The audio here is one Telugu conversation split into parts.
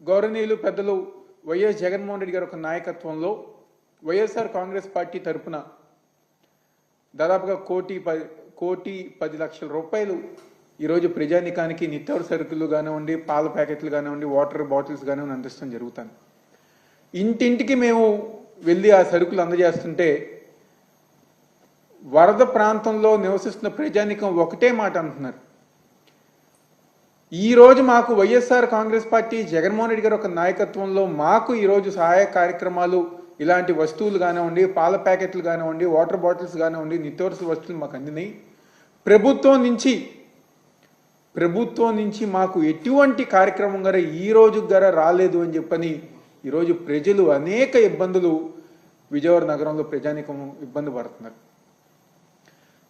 గౌరవనీయులు పెద్దలు వైఎస్ జగన్మోహన్ రెడ్డి గారి ఒక నాయకత్వంలో వైఎస్ఆర్ కాంగ్రెస్ పార్టీ తరపున దాదాపుగా కోటి పది కోటి పది లక్షల రూపాయలు ఈరోజు ప్రజానికానికి నిత్యావసర సరుకులు కానివ్వండి పాల ప్యాకెట్లు కానివ్వండి వాటర్ బాటిల్స్ కానివ్వండి అందిస్తాం జరుగుతుంది. ఇంటింటికి మేము వెళ్ళి ఆ సరుకులు అందజేస్తుంటే వరద ప్రాంతంలో నివసిస్తున్న ప్రజానికం ఒకటే మాట అంటున్నారు. ఈరోజు మాకు వైఎస్ఆర్ కాంగ్రెస్ పార్టీ జగన్మోహన్ రెడ్డి గారి ఒక నాయకత్వంలో మాకు ఈరోజు సహాయ కార్యక్రమాలు ఇలాంటి వస్తువులు కానివ్వండి పాల ప్యాకెట్లు కానివ్వండి వాటర్ బాటిల్స్ కానివ్వండి నిత్యవసర వస్తువులు మాకు అందినాయి. ప్రభుత్వం నుంచి ప్రభుత్వం నుంచి మాకు ఎటువంటి కార్యక్రమం గారా ఈ రోజు గారా రాలేదు అని చెప్పని ఈరోజు ప్రజలు అనేక ఇబ్బందులు విజయవాడ నగరంలో ప్రజానికం ఇబ్బంది పడుతున్నారు.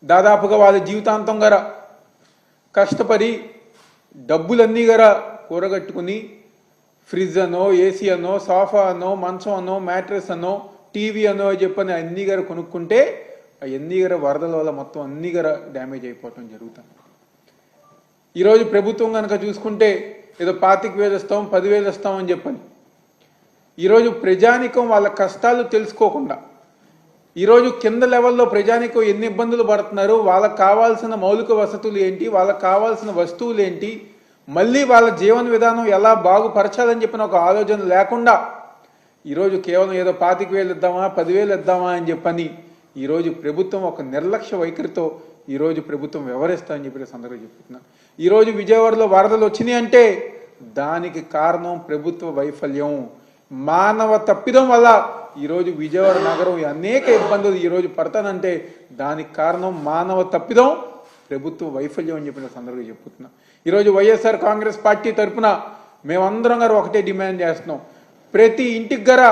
దాదాపుగా వాళ్ళ జీవితాంతం గారా కష్టపడి డబ్బులన్నీ గరా కూరగట్టుకుని ఫ్రిడ్జ్ అనో ఏసీ అనో సోఫా అనో మంచం అనో మ్యాట్రెస్ అనో టీవీ అనో చెప్పని అన్ని గర కొనుక్కుంటే అవన్నీ గర వరదల వల్ల మొత్తం అన్ని గర డ్యామేజ్ అయిపోవటం జరుగుతుంది. ఈరోజు ప్రభుత్వం కనుక చూసుకుంటే ఏదో పాతిక వేలు ఇస్తాం పదివేలు ఇస్తాం అని చెప్పని. ఈరోజు ప్రజానికం వాళ్ళ కష్టాలు తెలుసుకోకుండా ఈరోజు కింద లెవెల్లో ప్రజానికం ఎన్ని ఇబ్బందులు పడుతున్నారు? వాళ్ళకి కావాల్సిన మౌలిక వసతులు ఏంటి? వాళ్ళకి కావాల్సిన వస్తువులు ఏంటి? మళ్ళీ వాళ్ళ జీవన విధానం ఎలా బాగుపరచాలని చెప్పిన ఒక ఆలోచన లేకుండా ఈరోజు కేవలం ఏదో పాతిక వేలు ఇద్దామా పదివేలు ఇద్దామా అని చెప్పని ఈరోజు ప్రభుత్వం ఒక నిర్లక్ష్య వైఖరితో ఈరోజు ప్రభుత్వం వ్యవహరిస్తా అని చెప్పి సందర్భంగా చెప్తున్నాను. ఈరోజు విజయవాడలో వరదలు వచ్చినాయి అంటే దానికి కారణం ప్రభుత్వ వైఫల్యం. మానవ తప్పిదం వల్ల ఈరోజు విజయవాడ నగరం అనేక ఇబ్బందులు ఈరోజు పడతానంటే దానికి కారణం మానవ తప్పిదం ప్రభుత్వ వైఫల్యం అని చెప్పిన సందర్భంగా చెప్తున్నా ఈరోజు వైఎస్ఆర్ కాంగ్రెస్ పార్టీ తరఫున మేమందరం గారు ఒకటే డిమాండ్ చేస్తున్నాం. ప్రతి ఇంటికి గర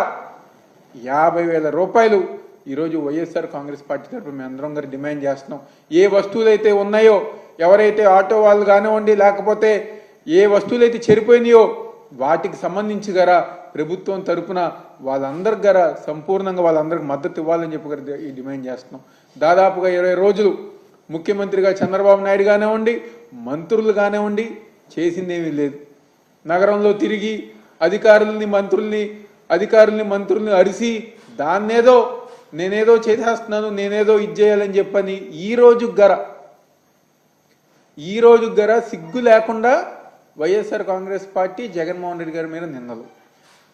యాభై వేల రూపాయలు ఈరోజు వైఎస్ఆర్ కాంగ్రెస్ పార్టీ తరఫున మేము అందరం గారు డిమాండ్ చేస్తున్నాం. ఏ వస్తువులు అయితే ఉన్నాయో ఎవరైతే ఆటో వాళ్ళు కానివ్వండి లేకపోతే ఏ వస్తువులు అయితే చెడిపోయినాయో వాటికి సంబంధించి గరా ప్రభుత్వం తరపున వాళ్ళందరి గర సంపూర్ణంగా వాళ్ళందరికి మద్దతు ఇవ్వాలని చెప్పి ఈ డిమాండ్ చేస్తున్నాం. దాదాపుగా ఇరవై రోజులు ముఖ్యమంత్రిగా చంద్రబాబు నాయుడు కానివ్వండి మంత్రులు కానివ్వండి చేసిందేమీ లేదు. నగరంలో తిరిగి అధికారుల్ని మంత్రుల్ని అధికారుల్ని మంత్రుల్ని అరిసి దాన్నేదో నేనేదో చేసేస్తున్నాను నేనేదో ఇది చేయాలని చెప్పని ఈ రోజు గర ఈ రోజు గర సిగ్గు లేకుండా వైఎస్ఆర్ కాంగ్రెస్ పార్టీ జగన్మోహన్ రెడ్డి గారి మీద నిందలు.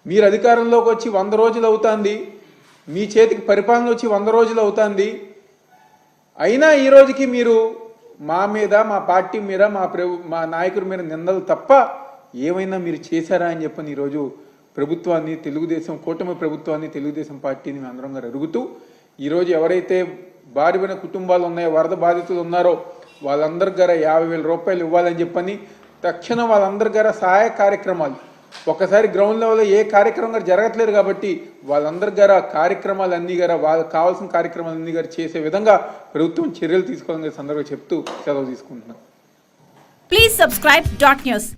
మీరు అధికారంలోకి వచ్చి వంద రోజులు అవుతుంది. మీ చేతికి పరిపాలన వచ్చి వంద రోజులు అవుతుంది. అయినా ఈ రోజుకి మీరు మా మీద మా పార్టీ మీద మా ప్రభు మా నాయకుడి మీద నిందలు తప్ప ఏమైనా మీరు చేశారా అని చెప్పని ఈరోజు ప్రభుత్వాన్ని తెలుగుదేశం కూటమి ప్రభుత్వాన్ని తెలుగుదేశం పార్టీని మేము అందరం గారు అడుగుతూ ఈరోజు ఎవరైతే బారిపోయిన కుటుంబాలు ఉన్నాయో వరద బాధితులు ఉన్నారో వాళ్ళందరి గారు యాభై వేల రూపాయలు ఇవ్వాలని చెప్పని తక్షణం వాళ్ళందరి గారు సహాయ కార్యక్రమాలు ఒకసారి గ్రౌండ్ లెవెల్లో ఏ కార్యక్రమం గారు జరగట్లేదు కాబట్టి వాళ్ళందరి గార కార్యక్రమాలు అన్ని గారు వాళ్ళకి కావాల్సిన కార్యక్రమాలు అన్ని గారు చేసే విధంగా ప్రభుత్వం చర్యలు తీసుకోవాలని సందర్భంగా చెప్తూ సెలవు తీసుకుంటున్నాను ప్లీజ్ సబ్స్క్రైబ్ డాట్ న్యూస్